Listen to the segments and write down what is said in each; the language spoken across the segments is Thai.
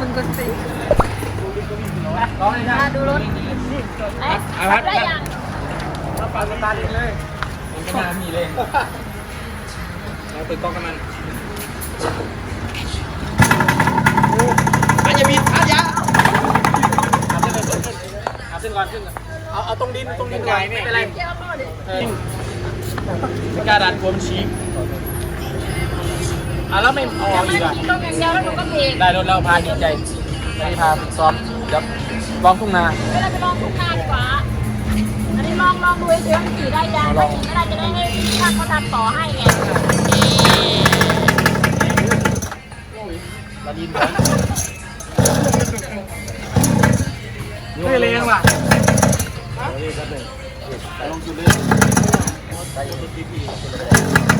มันก็สิร้องเลยนะมาดูรถเอ๊ะขับได้ยังมาปัดสตาร์ทเองเลยผมก็มามีเลยแล้วเปิดกล้องกันมันอาจจะมีอาญะเอาขึ้นก่อนขึ้นก่อนเอาเอาตรงดินตรงดินก่อนไม่เป็นไรเจ้าพ่อดิเออไม่กล้าดันกลัวมันชี้ อะแล้วไม่เออกอีกอะต้องอย่างเดียวแล้วหนูก็เบรกได้รถแล้วพาดีใจไม่พาฝึกซ้อมเดี๋ยวลองทุ่งนาเวลาไปลองทุกงานดีกว่าอันนี้ลองลองดูเฉยๆขี่ได้ยังถ้าขี่ไม่ได้จะได้ให้ช่างเขาทำต่อให้ไงลาดินไม่เลยยังว่ะลงจุดเลยคือวันนั้น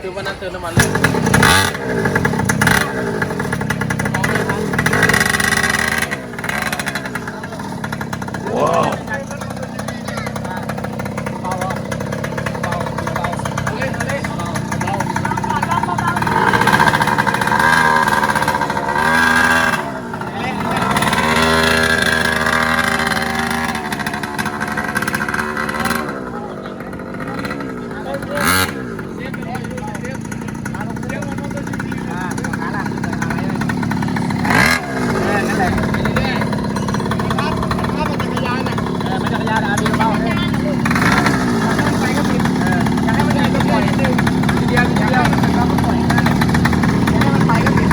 เติมน้ำมันเลยนั่นแหละไม่จักรยานอะดีเบาไปก็ติดเอออยากให้มันได้ก็ปล่อยนิดนึงทีเดียวทีเดียวเราก็ปล่อยได้ให้มันไปก็ติด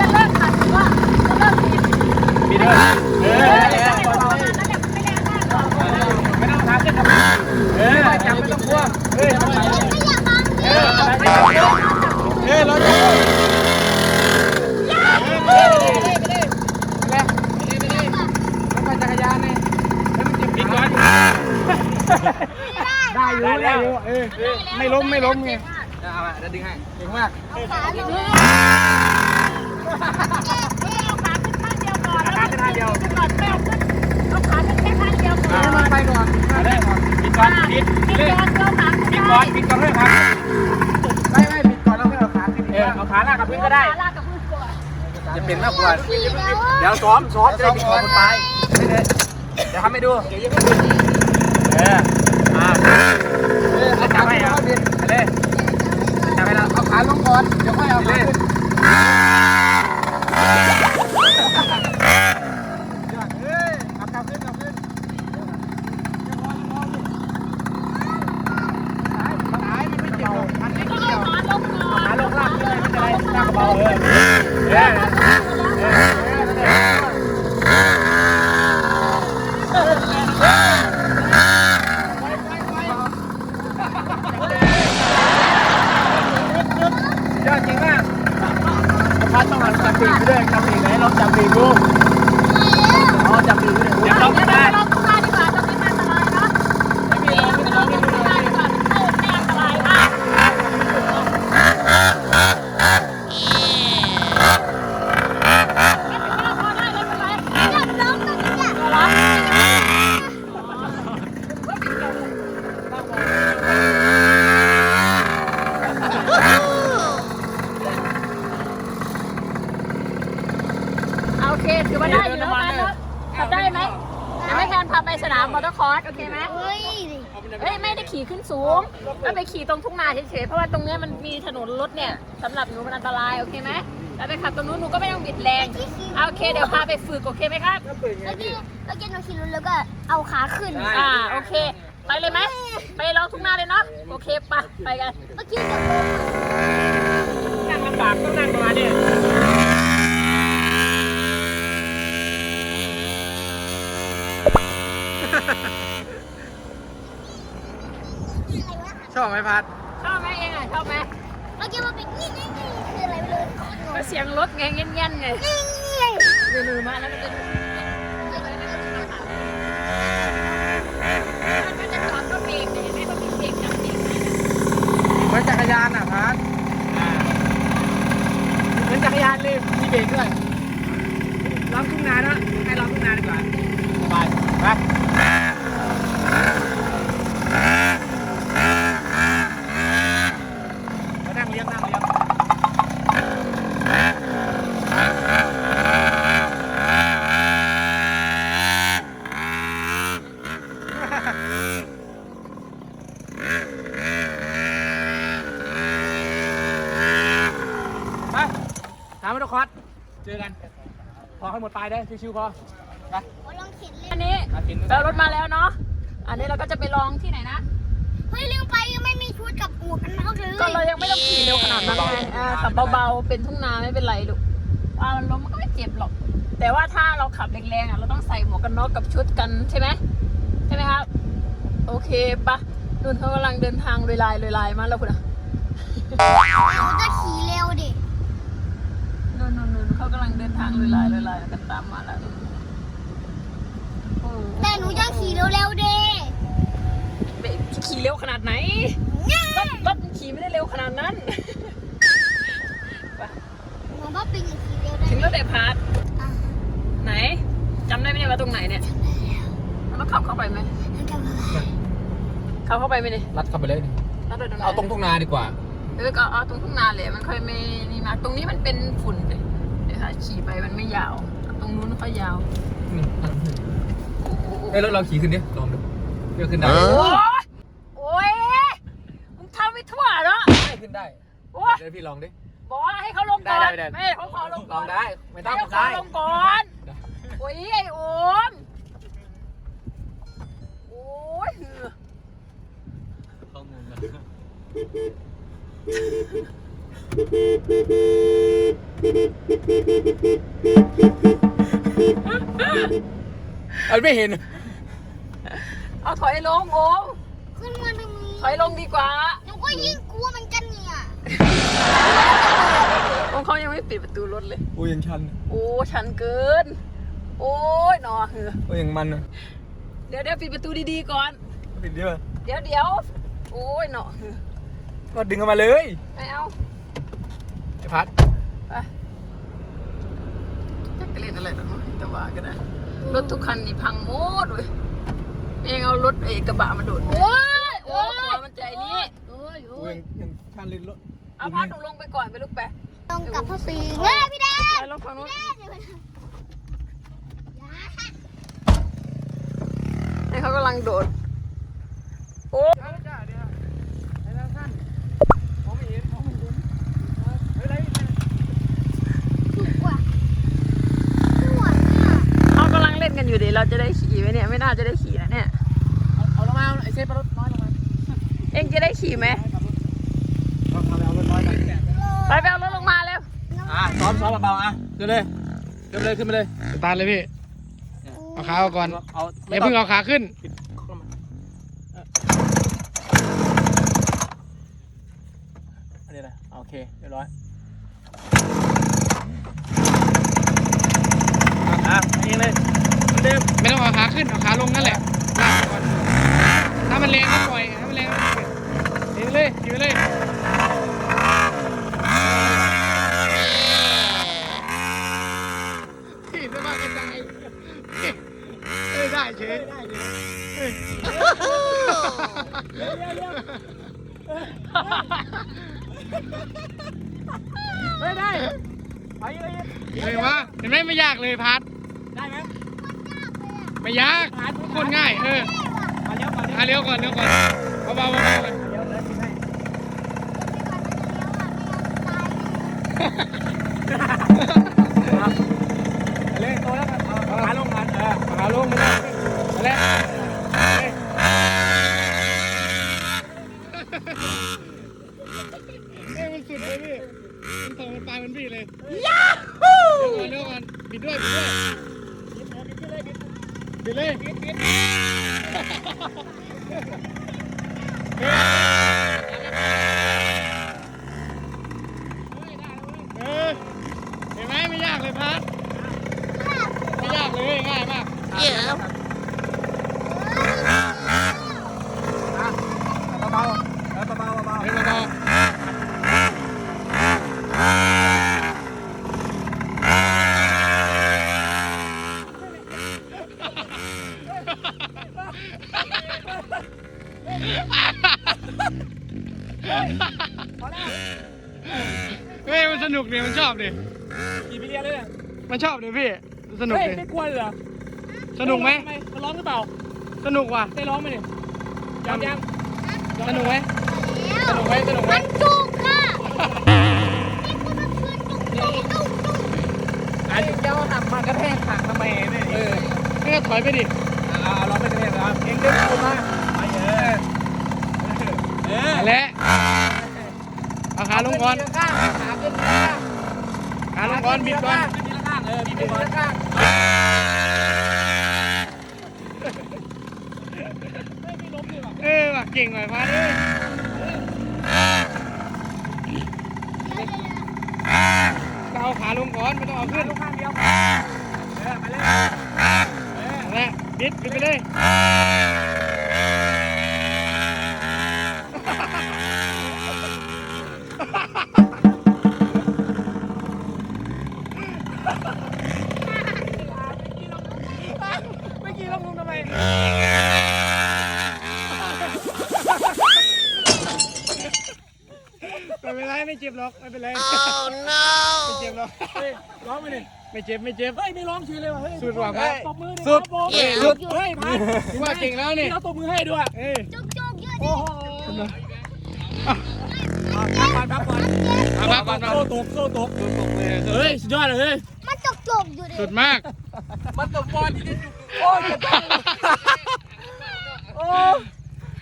จะเลิกขัดหรือว่าจะเลิกเบรก มีเด้อเออ ไม่ได้ไม่ได้ไม่ได้ ไม่ต้องทำแค่ทำเออจับไม่ต้องกลัวเฮ้ยทำไมเออเออเราจะไปเลยไปเลยไปเลยไปเลยแล้วไปจักรยานนี่แล้วมันจะปิดก่อนได้อยู่ได้อยู่เออไม่ ล้มไม่ล้มไงเอามาเดี๋ยวดึงให้เก่งมากเอาขาขึ้นเออเอาขาขึ้นข้างเดียวก่อนขาขึ้นข้างเดียวขึ้นก่อนไม่เอาขึ้นเอาขาขึ้นแค่ข้างเดียวก่อนให้มันไปก่อนได้ก่อนปิดก่อนปิดปิดเลยก่อนเอาขาขึ้นปิดได้ก่อนปิดก่อนให้ครับไม่ไม่ปิดก่อนแล้วไม่เอาขาขึ้นเออเอาขาลากกับพื้นก็ได้ลากกับพื้นก่อนจะเป็นมากกว่าเดี๋ยวซ้อมซ้อมจะได้ปิดคอคนตายไม่เลยเดี๋ยวทำให้ดูเอออ่าเออเอาขาไปเอาไปเลยจับไปแล้วเอาขาลงก่อนเดี๋ยวค่อยเอาขาขึ้นเฮ้ยเอาขาขึ้นเอาขึ้นสายสายมันไม่เจ็บหรอกมันไม่ ก็ เกี่ เอา ยว ขาลงก่อน ขาลงล่างเลยไม่เป็นไรล่างเบาเออเออเออยอดจริงมากพัดต้องหัน จับปีกไปด้วยจับปีกไหนลองจับปีกดูอ๋อจับปีกด้วยเดี๋ยวลอง เดี๋ยว ได้ เราลองทุกงานดีกว่าตรงนี้มันอันตรายนะ ไม่มีอะไรไม่ ไป ต้ ล อ อง ง ไม่ ทุ มี ก อะไร งานดีกว่าเออไม่อันตรายมากพอได้ไม่เป็นไรอยากลองกันเนี่ยเหรอ โอเค ถือว่าได้อยู่แล้วกันนะขับได้ไหมจะให้แทนพาไปสนามมอเตอร์คอร์สโอเคไหมเฮ้ยไม่ได้ขี่ขึ้นสูง ก็ไป ขี่ตรงทุ่งนาเฉยๆ เพราะว่าตรงเนี้ยมันมีถนนรถเนี่ยสำหรับหนูมันอันตรายโอเคไหมแล้วไปขับตรงนู้นหนูก็ไม่ต้องบิดแรงอะโอเคเดี๋ยวพาไปฝึกโอเคไหมครับเมื่อกี้เมื่อกี้หนูขี่รถแล้วก็เอาขาขึ้น อ่าโอเค ไปเลยไหมไปลองทุ่งนาเลยเนาะโอเคปะไปกันเมื่อกี้จะนั่งลำบากต้องนั่งประมาณนี้ ชอบไหมพัดชอบไหมเองอะชอบไหมเมื่อกี้มันเป็นนี่นี่นี่คืออะไรไม่รู้ก็เสียงรถไงเงี้ยนๆไงนี่เดินๆมาแล้วมันจะมันก็จะจอดก็เบรกแต่ยังไม่ต้องมีเบรกจับเบรกนะเหมือนจักรยานอะพัดเหมือนจักรยานเลยมีเบรกด้วยลองทุ่งนาเนอะให้ลองทุ่งนาดีกว่าสบายไปได้ เลี้ยงนั่งเลี้ยงไปถามมาทุกคอร์สเจอกัน พอให้หมดปลายได้ชิวๆพอไปลองเข็นเล่นอันนี้อาทิตย์เรารถมาแล้วเนาะ อันนี้เราก็จะไปลองที่ไหนนะ เฮ้ยลืมไปยังไม่มีชุดกับหมวกกันน็อกเลยก็เรายังไม่ต้องขี่เร็วขนาดนั้นไงอ่าขับเบาๆ เป็นทุ่งนาไม่เป็นไรลูกอ่ามันล้มมันก็ไม่เจ็บหรอก แต่ว่าถ้าเราขับแรงๆอะเราต้องใส่หมวกกันน็อกกับชุดกันใช่ไหมใช่ไหมครับ โอเคปะนุ่นเขากำลังเดินทางลอยลายลอยลายมาแล้วคุณอะหนูจะขี่เร็วดิ นุ่นนุ่นนุ่นเขา กำลังเดินทางลอยลายลอยลายกันตามมาแล้วโอ้แต่หนูจะขี่เร็วๆดิไปขี่เร็วขนาดไหนรถรถมันขี่ไม่ได้เร็วขนาดนั้นหนูว่าเป็นอย่างขี่เร็วได้ถึงแล้วแต่พาร์ทอะไหนจำได้ไหมเนี่ยว่าตรงไหนเนี่ยเราต้องขับเข้าไปไหมแล้วจะมาขับเข้าไปไหมเนี่ยรัดเข้าไปเลยดิแล้วเดินไหนเอาตรงทุ่งนาดีกว่าเออก็เอาตรงทุ่งนาเลยมันค่อยไม่นี่มากตรงนี้มันเป็นฝุ่นเลยเดี๋ยวถ้า ขี่ไปมันไม่ยาวเอาตรงนู้นค่อยยาวเอ้ยรถเราขี่ขึ้นดิลองดูเพื่อขึ้นได้โอ้ยโอ้ยมึงทำไม่ทั่วเนาะไม่ขึ้นได้ โอ้ยเดี๋ยวพี่ลองดิ บอกว่าให้เขาลงก่อน ได้ได้ได้ไม่เขาขอลงลก่อองนได้ ไม่ต้องให้เขาขอได้ลงก่อน โอ้ยไอ้โอมโอ้ยเหือเอาไม่เห็น เอาถอยลงโอมขึ้นมาตรงนี้ถอยลงดีกว่าหนูก็ยิ่งกลัวเหมือนกันเนี่ยโอมเขายังไม่ปิดประตูรถเลย โอ้ยยังชัน โอ้ชันเกิน โอ้ยหนอเหือโอ้ยยังมันอะเดี๋ยวเดี๋ยวปิดประตูดีๆก่อน ปิดดิวะเดี๋ยวเดี๋ยวโอ้ยหนอเหือก็ดึงออกมาเลย ไม่เอาไอ้พัดไป จะเล่นอะไรกันวะแต่ว่าก็ได้รถทุกคันนี่พังหมดเลยเองเอารถเอกกระบะมาโดดโอ้ยโอ้ยมันใจนี้โอ้ยโอ้โอ้ยยยังชันเลยรถเอาพาหนูลงไปก่อนไปลูกไปต้องกลับพ่อปีเฮ้ยพี่แดงไปลงฝั่งนู้นให้เขากำลังโดด โอ้ ถูกกว่าสวยอะ เขากำลังเล่นกันอยู่ดี เราจะได้ขี่ไหมเนี่ย ไม่น่าจะได้ขี่นะเนี่ย เอาลงมาไอ้เซฟรถน้อยลงมาเองจะได้ขี่ไหมเอาเอาเอารถน้อยมาไปไปเอารถลงมาเร็วอะซ้อมซ้อมเบาๆอะขึ้นเลยขึ้นไปเลยขึ้นไปเลยสตาร์ทเลยพี่เอาขาออกก่อนเอาอย่าเพิ่งเอาขาขึ้นอันนี้นะโอเคเรียบร้อยอะเองเลย เหมือนเดิมไม่ต้องเอาขาขึ้นเอาขาลงนั่นแหละลากก่อนถ้ามันแรงก็ปล่อยถ้ามันแรงก็ปล่อยขี่ไปเลยขี่ไปเลยขี่ไปมากกระจายเอ้ยได้เฉยได้เฉยเอ้ยไม่ได้ไปเลยเห็นไหมเห็นไหมไม่ยากเลยพัดได้ไหม ไม่ยากโคตรง่าย เออมาเลี้ยวมาเลี้ยวอะเลี้ยวก่อนเลี้ยวก่อนเบาๆเบาๆก่อนเลี้ยวเลยพี่ให้เลยโตแล้วกันเอาขาลงกันเออขาลงไม่ได้มาแล้วเอ้ยมันสุดเลยพี่มันต่อมันปลายมันพี่เลยยาฮูเลี้ยวก่อนเลี้ยวก่อนบิดด้วยบิดด้วย บิดเลยบิดเออเห็นไหมไม่ยากเลยพัดไม่ยากเลยง่ายมากเดี๋ยว ดิมันชอบดิขี่ไปเรียนเลยเนี่ยมันชอบดิพี่มันสนุกเฮ้ยดิไม่กลัวเลยเหรอสนุกไหมมันร้องหรือเปล่าสนุกว่ะได้ร้องไหมเนี่ยยังยังสนุกไหมแล้วสนุกไหมสนุกไหมมันจุกอะนี่คือมันคือจุกจุกจุกจุกอันเจ้าทำมากระแทกถังทำไมเนี่ยเออให้ก็ถอยไปดิเอาร้องไปกระแทกครับเองเดินเข้ามาไปเออเออนั่นแหละ เอาขาลงก่อนขาขึ้นข้างขาลงก่อนบิดก่อนขึ้นทีละข้างเออบิดทีละข้างเออว่ะเก่งหน่อยมาเลยเอาขาลงก่อนไม่ต้องเอาขึ้นข้างเดียวเออไปเลยนั่นแหละบิดบิดไปเลย เจ็บหรอกไม่เป็นไรไม่เจ็บหรอกเฮ้ยร้องไปดิไม่เจ็บไม่เจ็บ เฮ้ยไม่ร้องชื่อเลยว่ะเฮ้ยสุดว่ะพัดตบมือดิสุดครับผมเอ้ยสุดเฮ้ยพัดถือว่าเก่งแล้วนี่ เราตบมือให้ด้วยเอ้ยจุกจุกเยอะโอ้ดิโหพักก่อนพักก่อนเอาพักก่อนโซ่ตกโซ่ตกเฮ้ยสุดยอดเลยเฮ้ยมันจุกจุกอยู่ดิสุดมาก มันตบบอลที่โอ้ยโอ้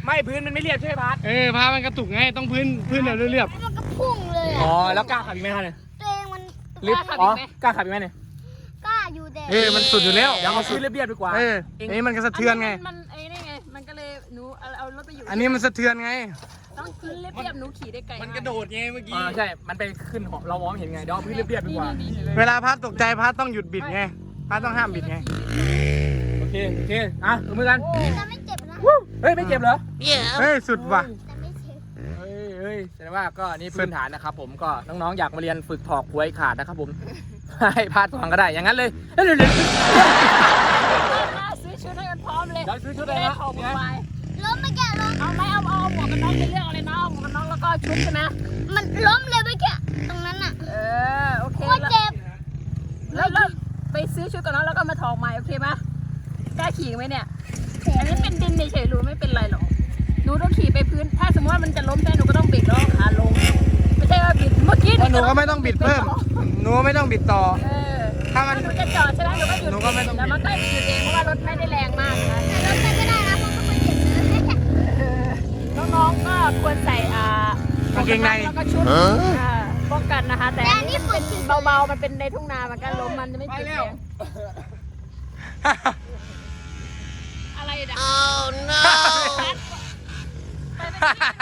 ไม่พื้นมันไม่เรียบใช่ไหมพัดเออพามันกระตุกไงต้องพื้นพื้นเรียบเรียบแล้วมันก็พุ่ง เลยอ๋ออะแล้วกล้าขับอีกไหมครับเนี่ยตัวเองมันลิฟต์อ๋อกล้าขับอีกไหมเนี่ยกล้าอยู่แต่เออมันสุดอยู่แล้วเดี๋ยวเอาพื้นเรียบๆดีกว่า เอออันนี้มันก็สะเทือนไง มันไอ้นี่ไง มันก็เลยหนูเอาเอารถไปอยู่ อันนี้มันสะเทือนไง ต้องขึ้นเรียบๆหนูขี่ได้ไกลมันกระโดดไงเมื่อกี้อ่าใช่ มันไปขึ้นของเรามองไม่เห็นไง เดี๋ยวเอาพื้นเรียบๆดีกว่า เวลาพัดตกใจพัดต้องหยุดบิดไงพัดต้องห้ามบิดไง โอเค โอเค อะตบมือกันแต่ไม่เจ็บนะ เฮ้ย ไม่เจ็บเหรอ เฮ้ย สุดว่ะแต่ไม่เจ็บ เฮ้ยเฮ้ยแสดงว่าก็นี่พื้นฐานนะครับผมก็น้องๆอยากมาเรียนฝึกถอกหวยขาดนะครับผมให้พาดสองก็ได้อย่างนั้นเลยเฮ้ยเดี๋ยวเดี๋ยวซื้อชุดให้มันพร้อมเลยเดี๋ยวซื้อชุดเลยนะขอบคุณไปล้มไม่แก่ล้มเอาไหมเอาเอาหมวกกันน็อกในเรื่องอะไรนะเอาหมวกกันน็อกแล้วก็ชุดใช่ไหมมันล้มเลยไม่แก่ตรงนั้นอะเออโอเคโคตรเจ็บแล้วแล้วไปซื้อชุดก่อนเนอะแล้วก็มาถอดใหม่โอเคปะกล้าขี่ไหมเนี่ยอันนี้เป็นดินเฉยๆรู้ไม่เป็นไรหรอกห นูต้องขี่ไปพื้น ถ้าสมมติว่ามันจะล้มแค่หนูก็ต้องเบรกแล้วเอาขาลง ไม่ใช่ว่าบิด เมื่อกี้เพราะหนูก็ไม่ต้องบิดเพิ่ม หนูก็ไม่ต้องบิดต่อ เออถ้ามัน หนูจะจอดใช่ไหมหนูก็หยุดหนูก็ไม่ต้องบิด แล้วมันก็หยุดเองเพราะว่ารถไม่ได้แรงมากนะ แต่ล้มไปก็ได้นะเพราะมันเจ็บเลยเออน้องๆก็ควรใส่อ่ากางเกงใน แล้วก็ชุดอ่าป้องกันนะคะ แต่แต่อัอันนนี้นี้ฝนจริงเบาๆ มันเป็นในทุ่งนามันก็ล้มมันจะไม่เจ็บแรงอะไรอะ oh no ไปไป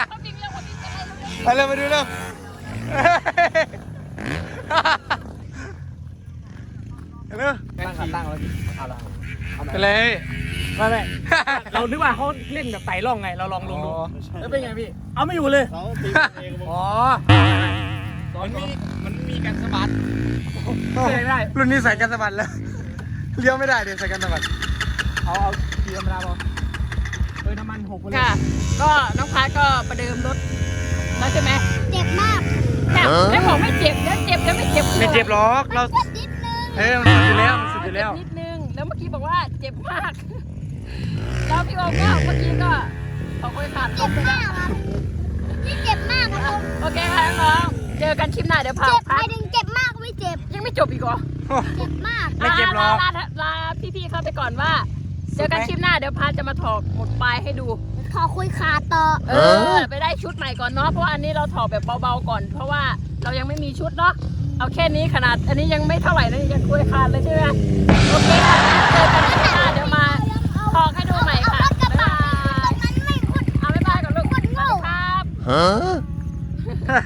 เขาจริงเรื่องคนที่จะได้รู้เรื่องไปเร็วมาดูเร็วเร็วตั้งขาตั้งแล้วเอาละเอาไปละเลยไม่ไม่เรานึกว่าเขาเล่นแบบไต่ร่องไง เราลองลงดูเออเป็นไงพี่ เอาไม่อยู่เลยอ๋อมันมีมันมีการสะบัดไม่ได้ไม่ได้ รุ่นนี้ใส่กันสะบัดแล้ว เลี้ยวไม่ได้เดี๋ยวใส่กันสะบัด เอาเอาขี่ธรรมดาพอเออน้ำมันหกไปเลยค่ะ ก็น้องพาร์ทก็ประเดิมรถแล้วใช่ไหมเจ็บมากเนี่ยไม่บอกไม่เจ็บแล้วเจ็บแล้วไม่เจ็บไม่เจ็บหรอกเราเจ็บนิดนึงเฮ้ยมันสุดอยู่แล้วมันสุดอยู่แล้วนิดนึงแล้วเมื่อกี้บอกว่าเจ็บมากแล้วพี่โอมก็เมื่อกี้ก็ขอคุยขาดเจ็บมากอะนี่เจ็บมากนะผมโอเคค่ะน้องๆเจอกันคลิปหน้าเดี๋ยวพาเจ็บหพัมากยถึงเจ็บมากไม่เจ็บ ยังไม่จบอีกเหรอ เจ็บมาก ไม่เจ็บหรอก ลาลาลาพี่ๆเข้าไปก่อนว่า เจอกันคลิปหน้าเดี๋ยวพาจะมาถอกหมดปลายให้ดู ขอคุยขาต่อ เออ ไปได้ชุดใหม่ก่อนเนาะ เพราะว่าอันนี้เราถอดแบบเบาๆก่อน เพราะว่าเรายังไม่มีชุดเนาะ เอาแค่นี้ขนาด อันนี้ยังไม่เท่าไหร่นะยังคุยขาดเลยใช่ไหมโอเคค่ะเจอกันคลิปหน้าเดี๋ยวมาถอกให้ดูใหม่ค่ะเอารถกระบ๊ายบะบายตรงนั้นไม่คนเอาบ๊ายบายก่อนลูกคนโง่ครับ ฮะ